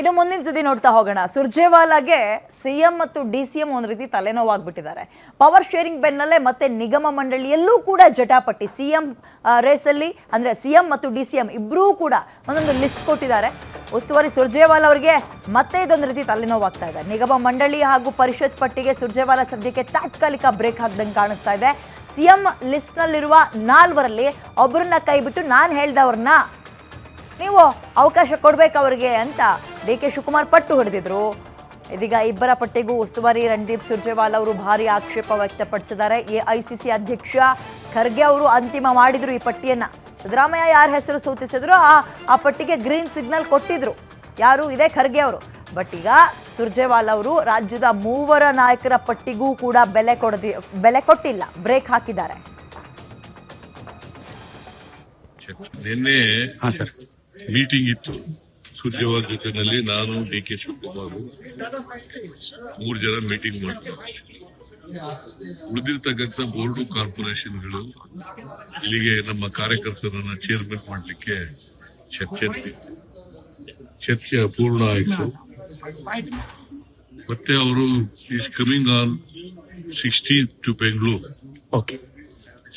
ಇನ್ನು ಮುಂದಿನ ಸುದ್ದಿ ನೋಡ್ತಾ ಹೋಗೋಣ. ಸುರ್ಜೇವಾಲಾಗೆ ಸಿಎಂ ಮತ್ತು ಡಿ ಸಿ ಎಂ ಒಂದು ರೀತಿ ತಲೆನೋವಾಗ್ಬಿಟ್ಟಿದ್ದಾರೆ. ಪವರ್ ಶೇರಿಂಗ್ ಬೆನ್ನಲ್ಲೇ ಮತ್ತೆ ನಿಗಮ ಮಂಡಳಿಯಲ್ಲೂ ಕೂಡ ಜಟಾಪಟ್ಟಿ. ಸಿ ಎಂ ರೇಸಲ್ಲಿ ಅಂದರೆ ಸಿ ಎಂ ಮತ್ತು ಡಿ ಸಿ ಎಂ ಇಬ್ಬರೂ ಕೂಡ ಒಂದೊಂದು ಲಿಸ್ಟ್ ಕೊಟ್ಟಿದ್ದಾರೆ. ಉಸ್ತುವಾರಿ ಸುರ್ಜೇವಾಲಾ ಅವರಿಗೆ ಮತ್ತೆ ಇದೊಂದು ರೀತಿ ತಲೆನೋವಾಗ್ತಾ ಇದೆ. ನಿಗಮ ಮಂಡಳಿ ಹಾಗೂ ಪರಿಷತ್ ಪಟ್ಟಿಗೆ ಸುರ್ಜೇವಾಲಾ ಸದ್ಯಕ್ಕೆ ತಾತ್ಕಾಲಿಕ ಬ್ರೇಕ್ ಹಾಕ್ದಂಗೆ ಕಾಣಿಸ್ತಾ ಇದೆ. ಸಿಎಂ ಲಿಸ್ಟ್ನಲ್ಲಿರುವ ನಾಲ್ವರಲ್ಲಿ ಒಬ್ಬರನ್ನ ಕೈಬಿಟ್ಟು ನಾನು ಹೇಳ್ದವ್ರನ್ನ ನೀವು ಅವಕಾಶ ಕೊಡ್ಬೇಕು ಅವರಿಗೆ ಅಂತ ಡಿ ಕೆ ಶಿವಕುಮಾರ್ ಪಟ್ಟು ಹೊಡೆದಿದ್ರು. ಇದೀಗ ಇಬ್ಬರ ಪಟ್ಟಿಗೂ ಉಸ್ತುವಾರಿ ರಣದೀಪ್ ಸುರ್ಜೇವಾಲ್ ಅವರು ಭಾರಿ ಆಕ್ಷೇಪ ವ್ಯಕ್ತಪಡಿಸಿದ್ದಾರೆ. ಎಐಸಿಸಿ ಅಧ್ಯಕ್ಷ ಖರ್ಗೆ ಅವರು ಅಂತಿಮ ಮಾಡಿದ್ರು ಈ ಪಟ್ಟಿಯನ್ನ. ಸಿದ್ದರಾಮಯ್ಯ ಯಾರ ಹೆಸರು ಸೂಚಿಸಿದ್ರು? ಆ ಆ ಪಟ್ಟಿಗೆ ಗ್ರೀನ್ ಸಿಗ್ನಲ್ ಕೊಟ್ಟಿದ್ರು. ಯಾರು? ಇದೆ ಖರ್ಗೆ ಅವರು. ಬಟ್ ಈಗ ಸುರ್ಜೇವಾಲಾ ಅವರು ರಾಜ್ಯದ ಮೂವರ ನಾಯಕರ ಪಟ್ಟಿಗೂ ಕೂಡ ಬೆಲೆ ಕೊಡದಿ ಬೆಲೆ ಕೊಟ್ಟಿಲ್ಲ. ಬ್ರೇಕ್ ಹಾಕಿದ್ದಾರೆ. ನಿನ್ನೆ ಹಾ ಸರ್. ಮೀಟಿಂಗ್ ಇತ್ತು. ಸುರ್ಜೇವಾಲ ಜೊತೆನಲ್ಲಿ ನಾನು ಡಿ ಕೆ ಶಿವಕುಮಾರ್ ಮೂರು ಜನ ಮೀಟಿಂಗ್ ಮಾಡ್ತೀವಿ. ಉಳಿದಿರ್ತಕ್ಕಂಥ ಬೋರ್ಡು ಕಾರ್ಪೊರೇಷನ್ಗಳು ಇಲ್ಲಿಗೆ ನಮ್ಮ ಕಾರ್ಯಕರ್ತರನ್ನ ಚೇರ್ಮನ್ ಮಾಡಲಿಕ್ಕೆ ಚರ್ಚೆ ಚರ್ಚೆ ಅಪೂರ್ಣ ಆಯಿತು. ಮತ್ತೆ ಅವರು is coming on sixteen to Bengaluru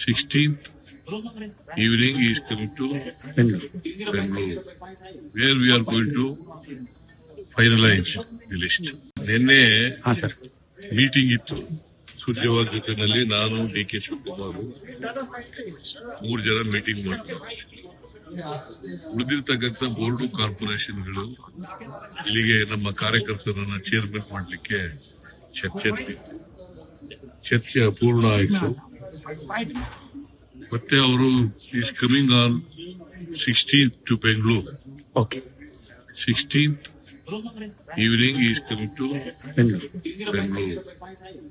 sixteenth evening he is coming to Bangalore, where we are going to finalize the list. ನಿನ್ನೆ ಮೀಟಿಂಗ್ ಇತ್ತು. ಸೂರ್ಯವಾದ ಜೊತೆನಲ್ಲಿ ನಾನು ಡಿ ಕೆ ಶಿವಕುಮಾರ್ ಮೂರು ಜನ ಮೀಟಿಂಗ್ ಮಾಡ್ತೀವಿ. ಉಳಿದಿರ್ತಕ್ಕಂಥ ಬೋರ್ಡು ಕಾರ್ಪೊರೇಷನ್ಗಳು ಇಲ್ಲಿಗೆ ನಮ್ಮ ಕಾರ್ಯಕರ್ತರನ್ನ ಚೇರ್ಮನ್ ಮಾಡಲಿಕ್ಕೆ ಚರ್ಚೆ ಚರ್ಚೆ ಅಪೂರ್ಣ ಆಯಿತು. ಮತ್ತೆ ಅವರು is coming on sixteen to Bengaluru okay he is coming to Bangalore,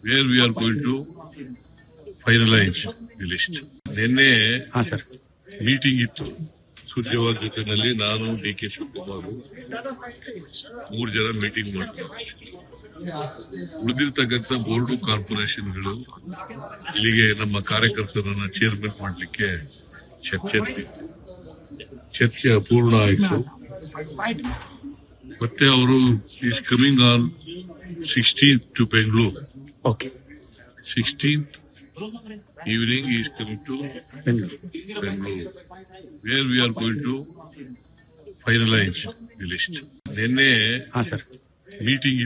where we are going to finalize the list. ನಿನ್ನೆ ಮೀಟಿಂಗ್ ಇತ್ತು ಸುರ್ಜೇವಾಲ ಜೊತೆನಲ್ಲಿ ನಾನು ಡಿ ಕೆ ಶಿವಕುಮಾರ್ ಮೂರು ಜನ ಮೀಟಿಂಗ್ ಮಾಡ್ತೀವಿ. ಉಳಿದಿರ್ತಕ್ಕಂಥ ಬೋರ್ಡು ಕಾರ್ಪೊರೇಷನ್ಗಳು ಇಲ್ಲಿಗೆ ನಮ್ಮ ಕಾರ್ಯಕರ್ತರನ್ನ ಚೇರ್ಮನ್ ಮಾಡಲಿಕ್ಕೆ ಚರ್ಚೆ ಚರ್ಚೆ ಅಪೂರ್ಣ ಆಯಿತು. ಮತ್ತೆ ಅವರು is coming on sixteen to Bengaluru okay sixteenth Evening he is coming to Bengaluru, where we are going to finalize the list. నిన్నే మీటింగ్